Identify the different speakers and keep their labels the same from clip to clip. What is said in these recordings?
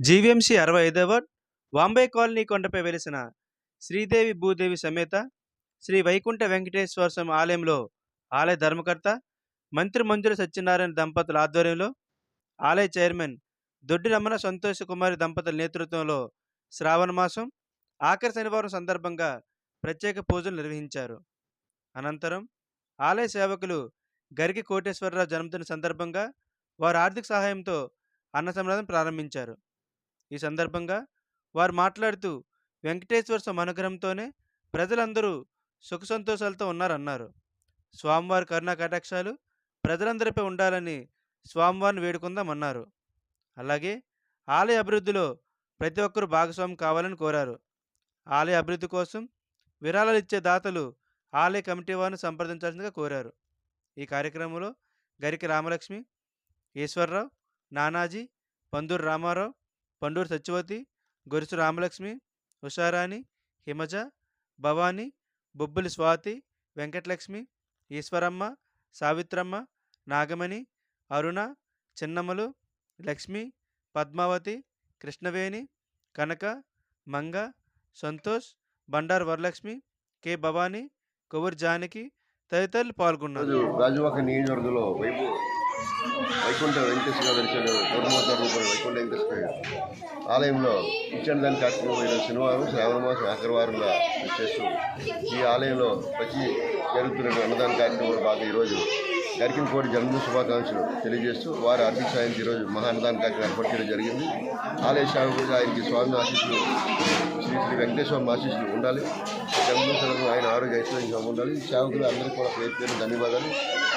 Speaker 1: GVMC అరవై ఐదవ Vambay colony కొండపై వెలిసిన శ్రీదేవి భూదేవి సమేత శ్రీ వైకుంఠ వెంకటేశ్వర స్వామి ఆలయంలో ఆలయ ధర్మకర్త మంత్రి మంజుల సత్యనారాయణ దంపతుల ఆధ్వర్యంలో ఆలయ చైర్మన్ దొడ్డి రమణ సంతోష్ కుమారి దంపతుల నేతృత్వంలో శ్రావణ మాసం ఆఖరి శనివారం సందర్భంగా ప్రత్యేక పూజలు నిర్వహించారు. అనంతరం ఆలయ సేవకులు గరికి కోటేశ్వరరావు జన్మదిన సందర్భంగా వారు ఆర్థిక సహాయంతో అన్న సంరాధం ప్రారంభించారు. ఈ సందర్భంగా వారు మాట్లాడుతూ వెంకటేశ్వర స్వామి అనుగ్రహంతోనే ప్రజలందరూ సుఖ సంతోషాలతో ఉన్నారన్నారు. స్వామివారి కరుణా కటాక్షాలు ప్రజలందరిపై ఉండాలని స్వామివారిని వేడుకుందామన్నారు అలాగే ఆలయ అభివృద్ధిలో ప్రతి ఒక్కరూ భాగస్వామి కావాలని కోరారు. ఆలయ అభివృద్ధి కోసం విరాళాలు ఇచ్చే దాతలు ఆలయ కమిటీ వారిని సంప్రదించాల్సిందిగా కోరారు. ఈ కార్యక్రమంలో గరికి రామలక్ష్మి ఈశ్వరరావు నానాజీ పందూరు రామారావు పండూరు సత్యవతి గొరుసు రామలక్ష్మి ఉషారాణి హిమజ భవానీ బొబ్బులి స్వాతి వెంకటలక్ష్మి ఈశ్వరమ్మ సావిత్రమ్మ నాగమణి అరుణ చిన్నమ్మలు లక్ష్మి పద్మావతి కృష్ణవేణి కనక మంగ సంతోష్ బండారు వరలక్ష్మి కె భవానీ కొవ్వూరు జానకి తదితరులు పాల్గొన్నారు.
Speaker 2: గాజువాక నియోజకవర్గంలో వైపు వైకుంఠ వెంకటేశ్వర దర్శన పూర్వమోత్తర రూపంలో వైకుంఠ వెంకటేశ్వర ఆలయంలో ఇచ్చండదాని కార్యక్రమం ఈరోజు శనివారం శ్రావణ మాసం ఆఖరివారంలో చేస్తూ ఈ ఆలయంలో ప్రతి జరుగుతున్న అన్నదాన కార్యక్రమంలో భాగంగా ఈరోజు గరికిన కోటి జన్మదిన శుభాకాంక్షలు తెలియజేస్తూ వారి ఆర్థిక సాయంత్రం ఈరోజు మహా కార్యక్రమం ఏర్పాటు చేయడం జరిగింది. ఆలయ సేవకులుగా ఆయనకి స్వామి ఆశీస్సులు శ్రీ శ్రీ వెంకటేశ్వర ఆశీస్సులు ఉండాలి. జన్మదిన సందర్భంగా ఆయన ఆరోగ్య ఐశ్వర్యంగా ఉండాలి. సేవకులు అందరికీ కూడా పేరు పేరు ధన్యవాదాలు.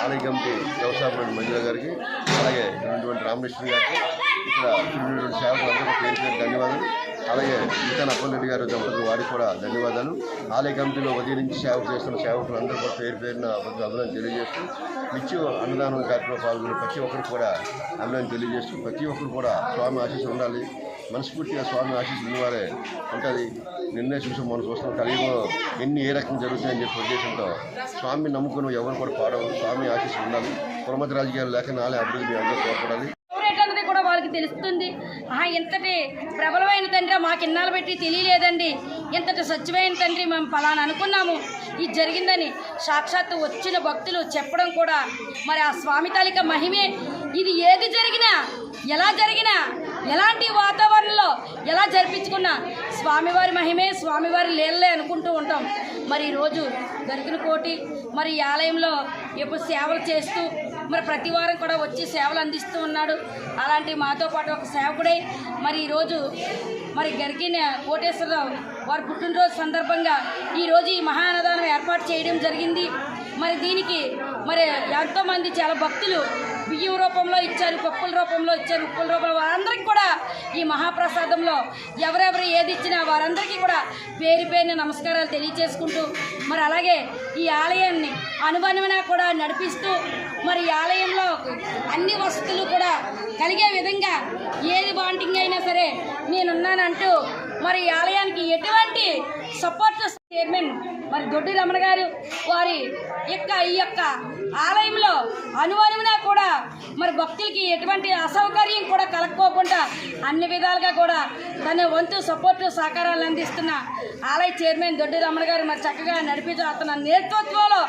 Speaker 2: ఆలయ కమిటీ వ్యవసాయపడి మంజుల గారికి అలాగే ఉన్నటువంటి రామకృష్ణ గారికి ఇక్కడ ఉన్నటువంటి సేవకులందరికీ పేరు పేరు ధన్యవాదాలు. అలాగే ఇంకా అప్పలరెడ్డి గారు దంపతులు వారికి కూడా ధన్యవాదాలు. ఆలయ కమిటీలో ఉదయం నుంచి సేవ చేస్తున్న సేవకులందరూ కూడా పేరు పేరున అభినందనలు తెలియజేస్తూ నిత్యం అన్నదానం కార్యక్రమంలో పాల్గొన్న ప్రతి ఒక్కరు కూడా అభినందన తెలియజేస్తూ ప్రతి ఒక్కరు కూడా స్వామి ఆశీస్సు ఉండాలి. మనస్ఫూర్తిగా స్వామి ఆశీస్సు ఉన్నవారే ఉంటుంది. నిన్నే చూసాం మనం చూస్తాం కలియుగంలో ఎన్ని ఏ రకం జరుగుతాయని చెప్పి ఉద్దేశంతో స్వామిని నమ్ముకుని ఎవరు కూడా పాడవు స్వామి ఆశీస్సు ఉండాలి. కులమత రాజకీయాలు లేక నాలే అభివృద్ధి అందరూ తోడ్పడాలి
Speaker 3: కూడా వాళ్ళకి తెలుస్తుంది. ఇంతటి ప్రబలమైన మాకు ఇన్నాళ్ళు పెట్టి తెలియలేదండి. ఇంతటి స్వచ్ఛమైన తండ్రి మేము ఫలానా అనుకున్నాము. ఇది జరిగిందని సాక్షాత్తు వచ్చిన భక్తులు చెప్పడం కూడా మరి ఆ స్వామి తాలిక మహిమే. ఇది ఏది జరిగినా ఎలా జరిగినా ఎలాంటి వాతావరణంలో ఎలా జరిపించుకున్నా స్వామివారి మహిమే స్వామివారి లీలలే అనుకుంటూ ఉంటాం. మరి ఈరోజు దొరికిన కోటి మరి ఈ ఆలయంలో ఎప్పుడు సేవలు చేస్తూ మరి ప్రతి వారం కూడా వచ్చి సేవలు అందిస్తూ ఉన్నాడు. అలాంటి మాతో పాటు ఒక సేవకుడై. మరి ఈరోజు మరి గరికిన కోటేశ్వరరావు వారి పుట్టినరోజు సందర్భంగా ఈరోజు ఈ మహానదానం ఏర్పాటు చేయడం జరిగింది. మరి దీనికి మరి ఎంతోమంది చాలా భక్తులు బియ్యం రూపంలో ఇచ్చారు పప్పుల రూపంలో ఇచ్చారు ఉప్పుల రూపంలో వారందరికీ కూడా ఈ మహాప్రసాదంలో ఎవరెవరు ఏది ఇచ్చినా వారందరికీ కూడా పేరు పేరున నమస్కారాలు తెలియచేసుకుంటూ మరి అలాగే ఈ ఆలయాన్ని అనువనువన కూడా నడిపిస్తూ మరి ఆలయంలో అన్ని వసతులు కూడా కలిగే విధంగా ఏది వాంటింగ్ అయినా సరే నేనున్నానంటూ మరి ఆలయానికి ఎటువంటి సపోర్ట్ చైర్మన్ మరి దొడ్డి రమణ గారు వారి యొక్క ఈ యొక్క ఆలయంలో అనువనువునా కూడా మరి భక్తులకి ఎటువంటి అసౌకర్యం కూడా కలగకోకుండా అన్ని విధాలుగా కూడా తన వంతు సపోర్ట్ సహకారాలు అందిస్తున్న ఆలయ చైర్మన్ దొడ్డి రమణ గారు మరి చక్కగా నడిపించు అతని నేతృత్వంలో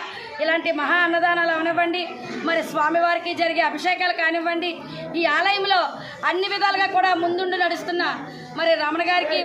Speaker 3: ఇలాంటి మహా అన్నదానాలు అవనివ్వండి. మరి స్వామివారికి జరిగే అభిషేకాలు కానివ్వండి. ఈ ఆలయంలో అన్ని విధాలుగా కూడా ముందుండి నడుస్తున్న మరి రమణ గారికి